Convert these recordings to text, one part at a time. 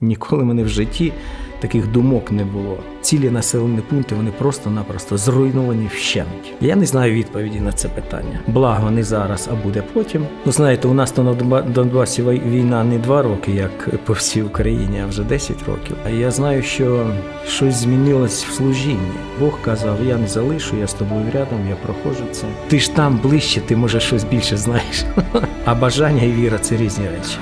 Ніколи мене в житті таких думок не було. Цілі населені пункти вони просто-напросто зруйновані вщент. Я не знаю відповіді на це питання. Благо не зараз, а буде потім. Ну знаєте, у нас то на Донбасі війна не два роки, як по всій Україні, а вже 10 років. А я знаю, що щось змінилось в служінні. Бог казав: я не залишу, я з тобою рядом, я проходжу це. Ти ж там ближче, ти може щось більше знаєш. А бажання і віра це різні речі.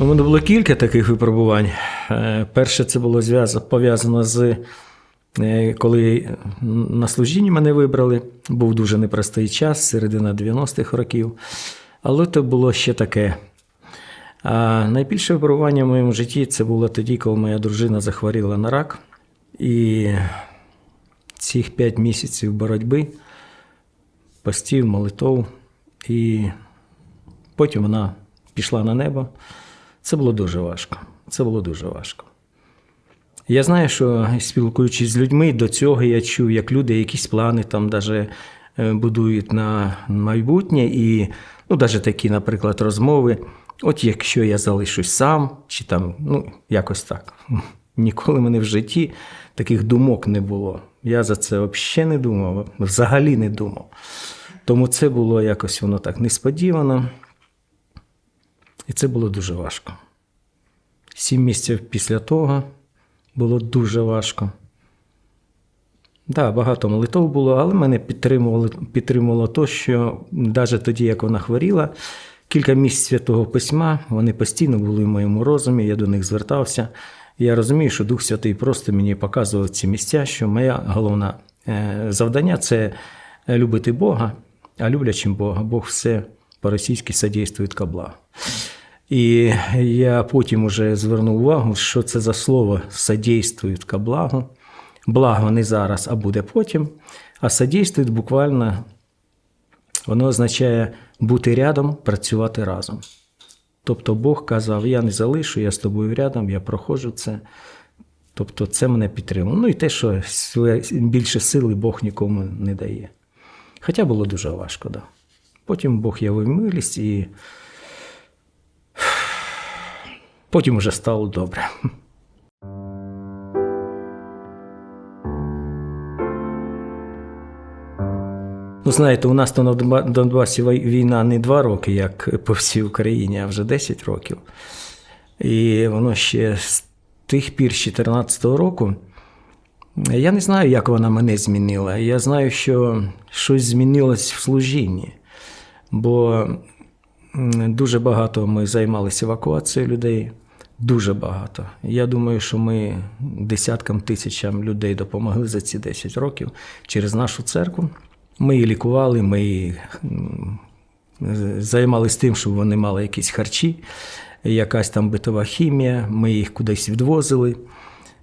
У мене було кілька таких випробувань. Е, Перше це було пов'язано з е, коли на служінні мене вибрали. Був дуже непростий час, середина 90-х років. Але то було ще таке. А найбільше випробування в моєму житті це було тоді, коли моя дружина захворіла на рак. І цих п'ять місяців боротьби, постів, молитов, і потім вона пішла на небо. Це було дуже важко. Це було дуже важко. Я знаю, що спілкуючись з людьми, до цього я чув, як люди якісь плани там даже е, будують на майбутнє, і ну, навіть такі, наприклад, розмови. От якщо я залишусь сам, чи там, ну, якось так. Ніколи мене в житті таких думок не було. Я за це взагалі не думав, взагалі не думав. Тому це було якось воно так несподівано. І це було дуже важко. Сім місяців після того було дуже важко. Так, да, багато молитов було, але мене підтримувало, підтримувало то, що навіть тоді, як вона хворіла, кілька місць святого письма, вони постійно були в моєму розумі, я до них звертався. Я розумію, що Дух Святий просто мені показував ці місця, що моє головне е, завдання це любити Бога, а люблячим Бога, Бог все по-російськи содействує ко благу. І я потім уже звернув увагу, що це за слово содействують ко благу. Благо не зараз, а буде потім. А содействують буквально воно означає бути рядом, працювати разом. Тобто Бог казав: я не залишу, я з тобою рядом, я проходжу це. Тобто це мене підтримало. Ну і те, що більше сили Бог нікому не дає. Хоча було дуже важко, да. Потім Бог явив милість і потім вже стало добре. Ну, знаєте, у нас на Донбасі війна не два роки, як по всій Україні, а вже 10 років. І воно ще з тих пір, з 2014 року. Я не знаю, як вона мене змінила. Я знаю, що щось змінилось в служінні. Бо дуже багато ми займалися евакуацією людей. Дуже багато. Я думаю, що ми десяткам тисячам людей допомогли за ці 10 років через нашу церкву. Ми їх лікували, ми м, займалися тим, щоб вони мали якісь харчі, якась там битова хімія, ми їх кудись відвозили.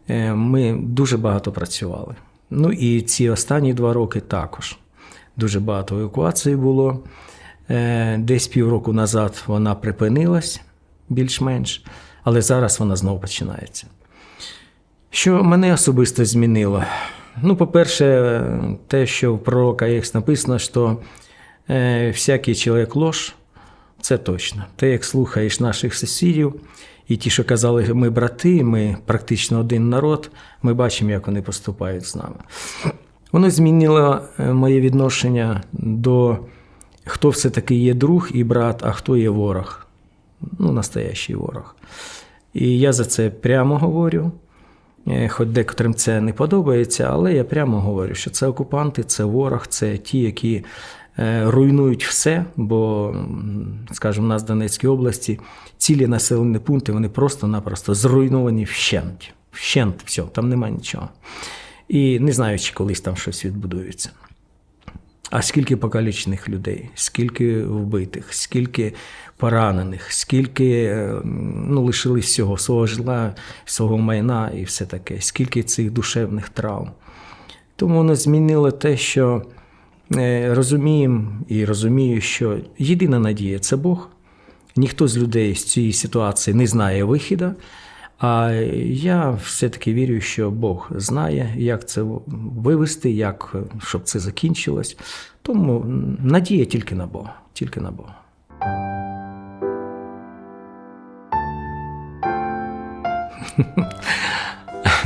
Е, Ми дуже багато працювали. Ну і ці останні два роки також. Дуже багато евакуацій було. Е, Десь півроку назад вона припинилась більш-менш, але зараз вона знову починається. Що мене особисто змінило? Ну, по-перше, те, що в пророка Єкс написано, що е, всякий чоловік лож, це точно. Те, як слухаєш наших сусідів, і ті, що казали, ми брати, ми практично один народ, ми бачимо, як вони поступають з нами. Воно змінило е, моє відношення до хто все-таки є друг і брат, а хто є ворог. Ну, настоящий ворог. І я за це прямо говорю. Е, Хоч декотрим це не подобається, але я прямо говорю, що це окупанти, це ворог, це ті, які е, руйнують все. Бо, скажімо, у нас в Донецькій області цілі населені пункти вони просто-напросто зруйновані вщент. Вщент, все, там нема нічого. І не знаю, чи колись там щось відбудується. А скільки покалічених людей, скільки вбитих, скільки поранених, скільки е, ну, лишились всього свого житла, свого майна і все таке, скільки цих душевних травм. Тому воно змінило те, що е, розуміємо і розумію, що єдина надія це Бог. Ніхто з людей з цієї ситуації не знає вихіду. А я все-таки вірю, що Бог знає, як це вивести, як щоб це закінчилось. Тому надія тільки на Бога, тільки на Бога.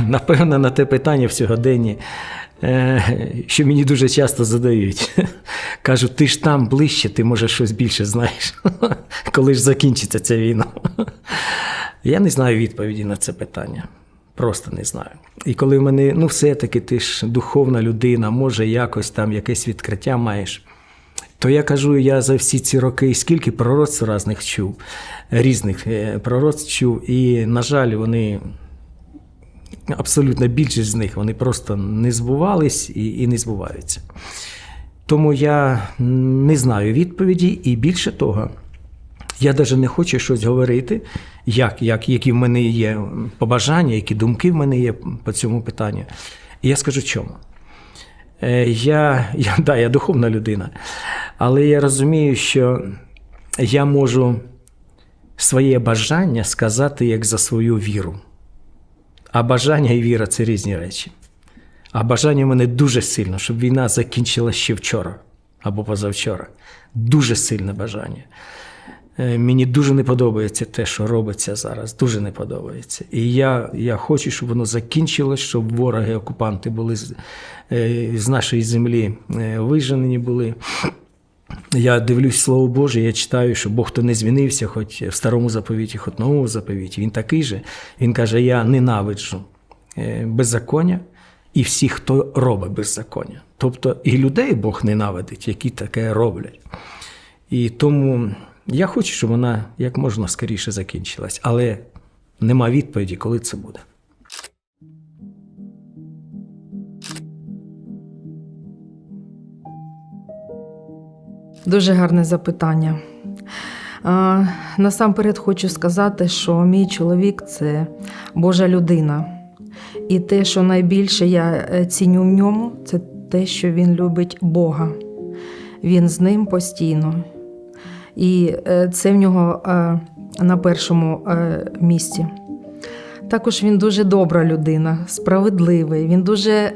Напевно, на те питання в сьогоденні, е, що мені дуже часто задають. Кажуть, ти ж там ближче, ти може щось більше знаєш, коли ж закінчиться ця війна. Я не знаю відповіді на це питання. Просто не знаю. І коли в мене, ну, все-таки ти ж духовна людина, може, якось там якесь відкриття маєш. То я кажу, я за всі ці роки скільки пророцтв різних чув, різних е, пророцтв чув, і, на жаль, вони абсолютно більшість з них вони просто не збувались і, і не збуваються. Тому я не знаю відповіді, і більше того, я навіть не хочу щось говорити, як, як, які в мене є побажання, які думки в мене є по цьому питанню. І я скажу чому. Е, Я, я, да, я духовна людина, але я розумію, що я можу своє бажання сказати як за свою віру. А бажання і віра це різні речі. А бажання в мене дуже сильно, щоб війна закінчилася ще вчора або позавчора. Дуже сильне бажання. Е, Мені дуже не подобається те, що робиться зараз. Дуже не подобається. І я, я хочу, щоб воно закінчилось, щоб вороги, окупанти були з, е, з нашої землі е, виженені були. Я дивлюсь Слово Боже, я читаю, що Бог то не змінився, хоч в старому заповіті, хоч в новому заповіті. Він такий же. Він каже: Я ненавиджу беззаконня і всіх, хто робить беззаконня. Тобто і людей Бог ненавидить, які таке роблять. І тому я хочу, щоб вона як можна скоріше закінчилась, але нема відповіді, коли це буде. Дуже гарне запитання. А, насамперед хочу сказати, що мій чоловік це Божа людина. І те, що найбільше я е, ціню в ньому, це те, що він любить Бога. Він з ним постійно. І е, це в нього е, на першому е, місці. Також він дуже добра людина, справедливий. Він дуже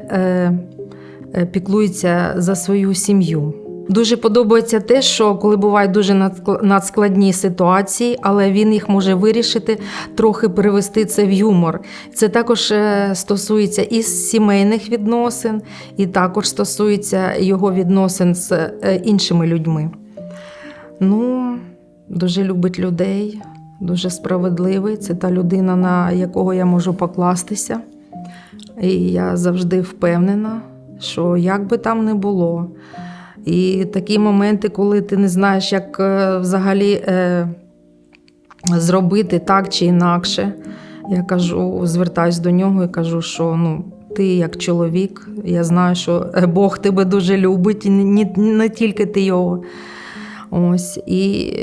піклується за свою сім'ю. Дуже подобається те, що коли бувають дуже надскладні ситуації, але він їх може вирішити, трохи перевести це в юмор. Це також стосується і сімейних відносин, і також стосується його відносин з іншими людьми. Ну, дуже любить людей, дуже справедливий. Це та людина, на якого я можу покластися. І я завжди впевнена, що як би там не було. І такі моменти, коли ти не знаєш, як е, взагалі е, зробити так чи інакше. Я кажу, звертаюсь до нього і кажу, що ну, ти як чоловік, я знаю, що е, Бог тебе дуже любить, і не, не тільки ти його. Ось, і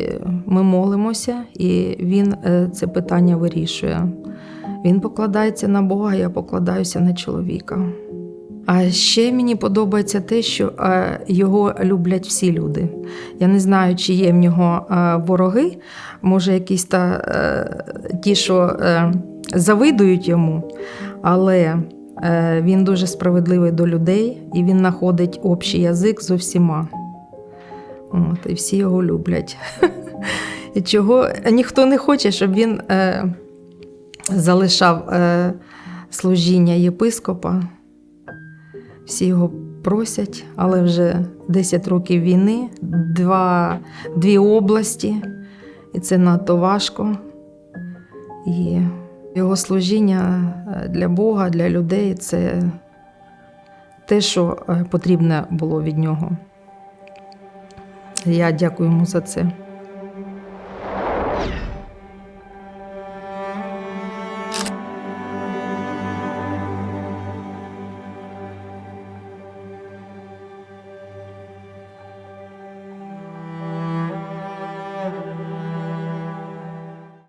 ми молимося, і він е, це питання вирішує. Він покладається на Бога, я покладаюся на чоловіка. А ще мені подобається те, що е, його люблять всі люди. Я не знаю, чи є в нього е, вороги, може, якісь та ті, що завидують йому, але він дуже справедливий до людей і він знаходить общий язик з усіма. От, і всі його люблять. І чого ніхто не хоче, щоб він е, залишав е, служіння єпископа. Всі його просять, але вже 10 років війни, два, дві області, і це надто важко. І його служіння е, для Бога, для людей це те, що е, потрібне було від нього. Я дякую йому за це.